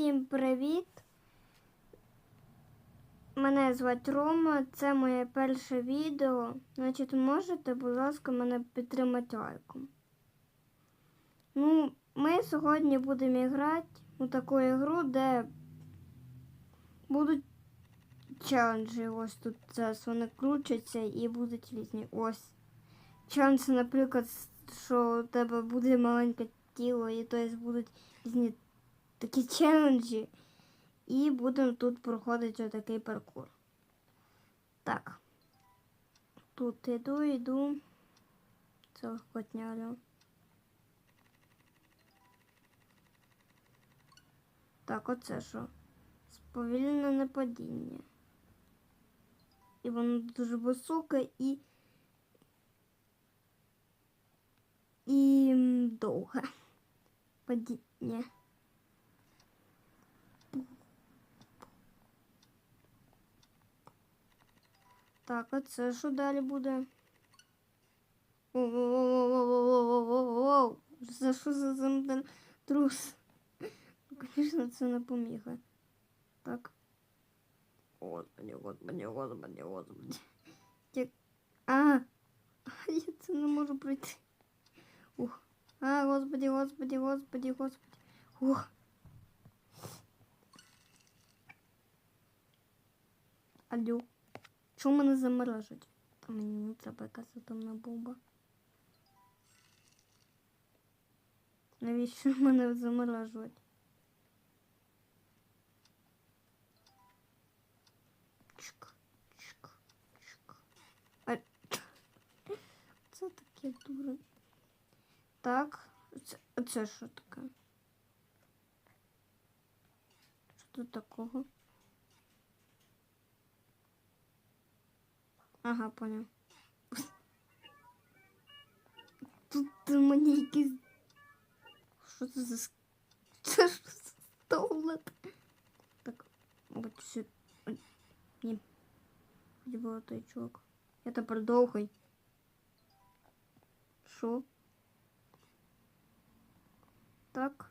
Всім привіт! Мене звати Рома, це моє перше відео. Значить, можете, будь ласка, мене підтримати лайком. Ну, ми сьогодні будемо грати у таку ігру, де будуть челенджі. Ось тут зараз вони крутяться і будуть різні. Ось. Челендж, наприклад, що у тебе буде маленьке тіло, і тобто будуть різні такі челенджі. І будемо тут проходити отакий паркур. Так. Тут іду, йду. Це легкотняло. Так, оце що? Сповільнене падіння. І воно дуже високе і. І довге падіння. Так, а це що далі буде? Воу-воу-воу-воу-воу-воу-воу-воу. Чому мене заморожуть? Та мені не треба якась атомна бомба. Навіщо мене заморажувати? Чик, чик, чик. А... Це таке дуре. Так, це, це що таке? Що тут такого? Ага, понял. Тут мені якісь. Що це за Це що за туалет? Так, от все. Ой, Ні. Де був той чувак? Я тепер довгий. Що? Так.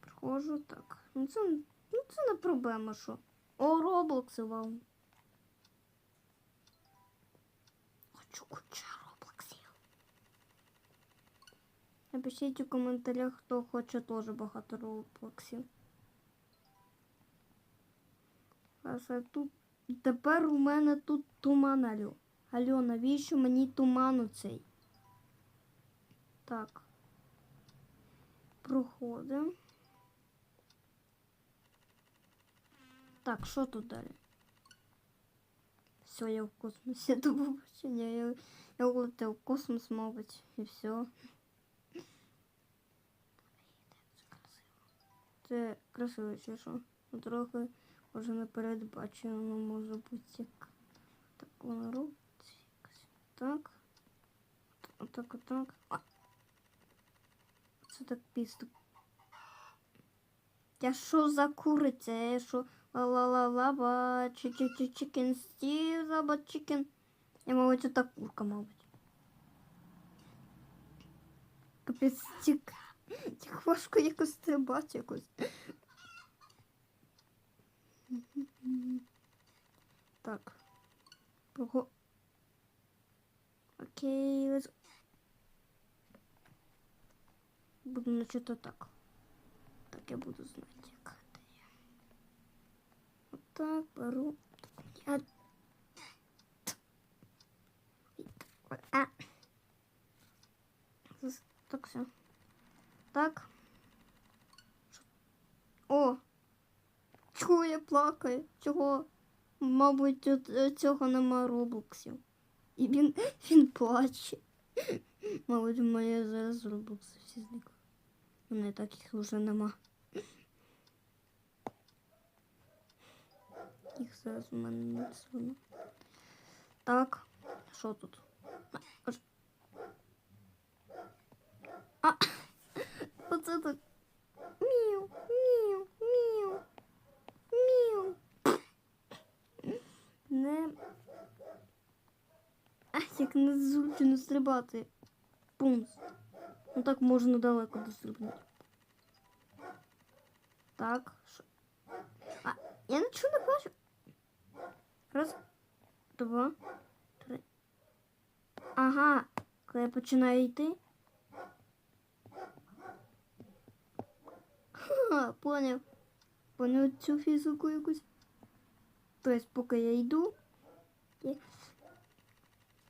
Приходжу, так. Ну це, ну це не проблема, що. О, Роблокси вам. Хочу куча роблоксів. Напишіть у коментарях, хто хоче теж багато роблоксів. Тут. Тепер у мене тут туман, Алло. Алло, навіщо мені туман цей? Так. Проходимо. Так, що тут далі? Все, я в космосі до побачення. Я, я улетів в космос, мабуть, і все. Це красиво, чи що? Трохи може не передбачено, може бути як. Так воно робиться. Так. Отак, отак. Це так пісто. Я що за куриця? Я що ла-ла-ла-ла-ба, чі-чі-чі-чікен стів, заба чікен. Я, мабуть, це та курка, мабуть. Капець, тік. Тік важко якось стрибати якось. Так. Пого... Окей, let's... Буду начать так. Так я буду знать, як це є. Отак беру. Я... А. Так все. Так. О! Чого я плакаю? Чого? Мабуть, е, цього нема роблоксів. І він, він плаче. Мабуть, моє зараз роблокси всі зникли. У мене таких вже нема. Їх зараз у мене не сильно. Так, що тут? А, оце так. Міу, міу, міу, міу. Не. А, як незручно стрибати. Пумс. Ну так можна далеко дострибнути. Так. Що? А, я нічого не бачу. Раз, два, три. Ага, коли я починаю йти. Ха, поняв. Поняв цю фізику якусь. Тобто, поки я йду, я,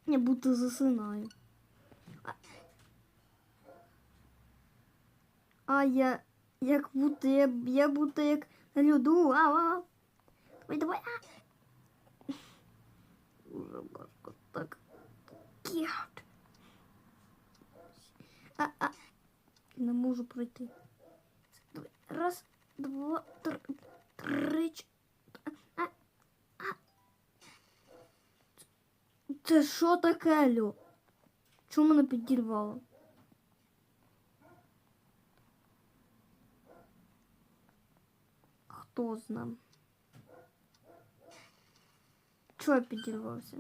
я будто засинаю. А, а я як будто я, я будто як на льоду. А, а. Давай, давай. А. Дуже важко так. Кіт. А, а. Не можу пройти. Давай. Раз, два, три, три, ч- а, а. Це що таке, Льо? Чому мене підірвало? Хто знає? Чого я підірвався?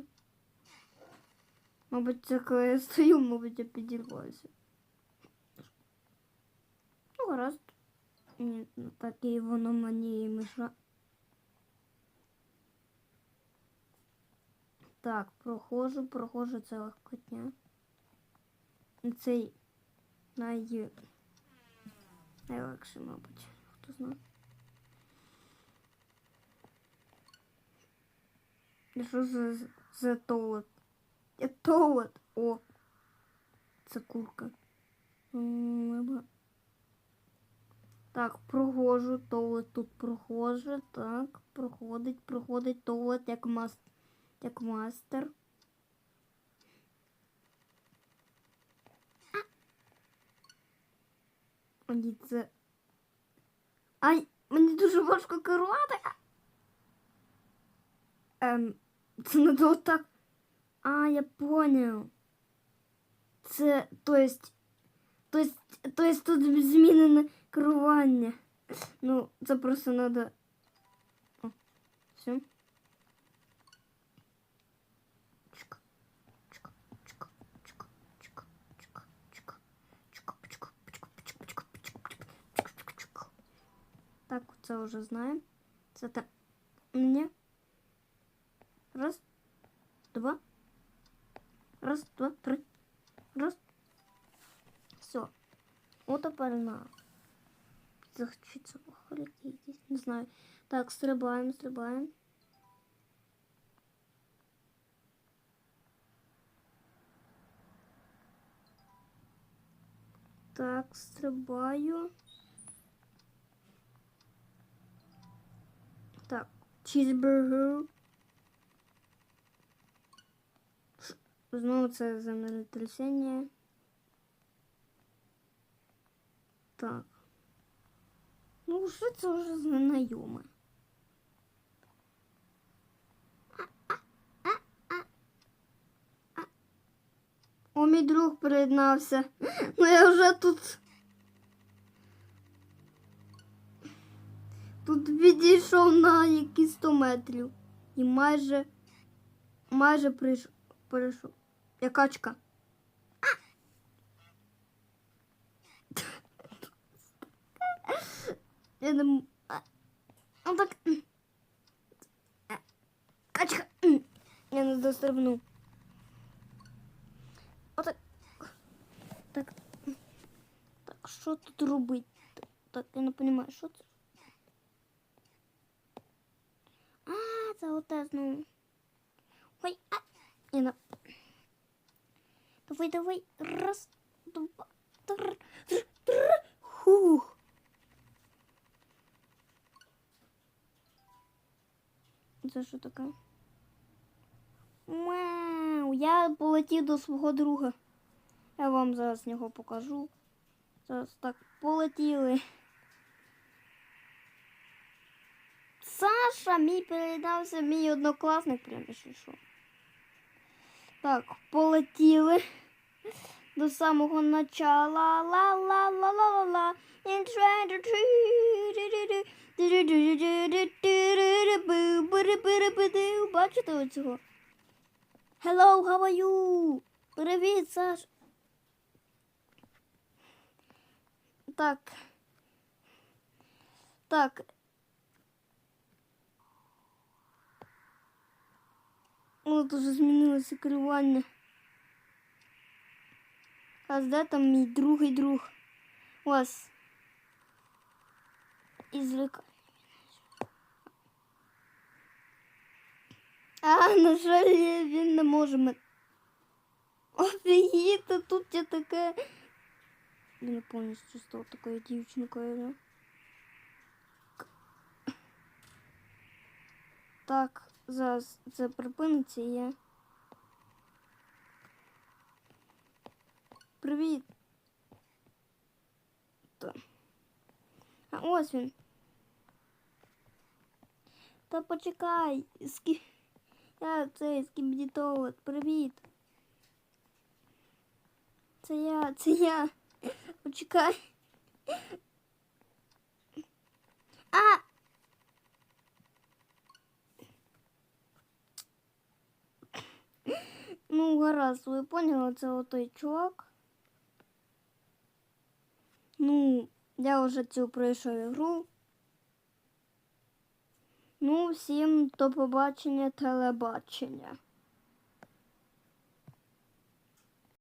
Мабуть, це коли я стою, мабуть, я підірвався. Ну, гаразд. Ні, ну, так і воно мені і мешає. Так, проходжу, проходжу це легкотня. Цей най... найлегший, мабуть, хто знає. Що за, за туалет? Я туалет. О, це курка. Так, проходжу, туалет тут проходжу. Так, проходить, проходить туалет як мас... як мастер. Мені це. Ай, мені дуже важко керувати. Ем, это надо вот так... А, я понял. Це, то есть... То есть, то есть тут змінене керування. Ну, это просто надо... Все. Так, це вже знаємо. Це так. Ні. Раз, два. Раз, два, три. Раз. Все. вот больна. Захочется похолодеть. Не знаю. Так, срываем, срываем. Так, срываю. Так, чизбургер. Знову це землетрясіння. Так. Ну, що це вже знайоме. О, мій друг приєднався. Ну я вже тут. Тут відійшов на якісь 100 метрів. І майже майже прийшов. Перейшов. Я качка. Я думаю... Он так... Качка. Я нас достребну. Вот так. Так. Так, что тут рубить? Так, так, я не понимаю, что тут. А, золотая, ну. Ой, а. Я на... Давай, давай. Раз, два, три, три, три. Хух. Це що таке? Вау, я полетів до свого друга. Я вам зараз нього покажу. Зараз так полетіли. Саша, мій передався, мій однокласник прям пішов. Так, полетіли до самого начала. ла ла ла ла ла ла Бачите оцього? Hello, how are you? Привіт, Саш. Так. Так. От уже змінилося керування. А де там мій другий друг? Ось. І злика. А, на жаль, він не може мене. Офігіти, тут я таке. Я не повністю став такою дівчинкою. да. Так, Зараз це припиниться і я. Привіт. А ось він. Та почекай. Скі... Я цей скібдітовод. Привіт. Це я, це я. Почекай. А! Ну, гаразд, ви поняли, це отой чувак. Ну, я вже цю пройшов ігру. Ну, всім до побачення телебачення.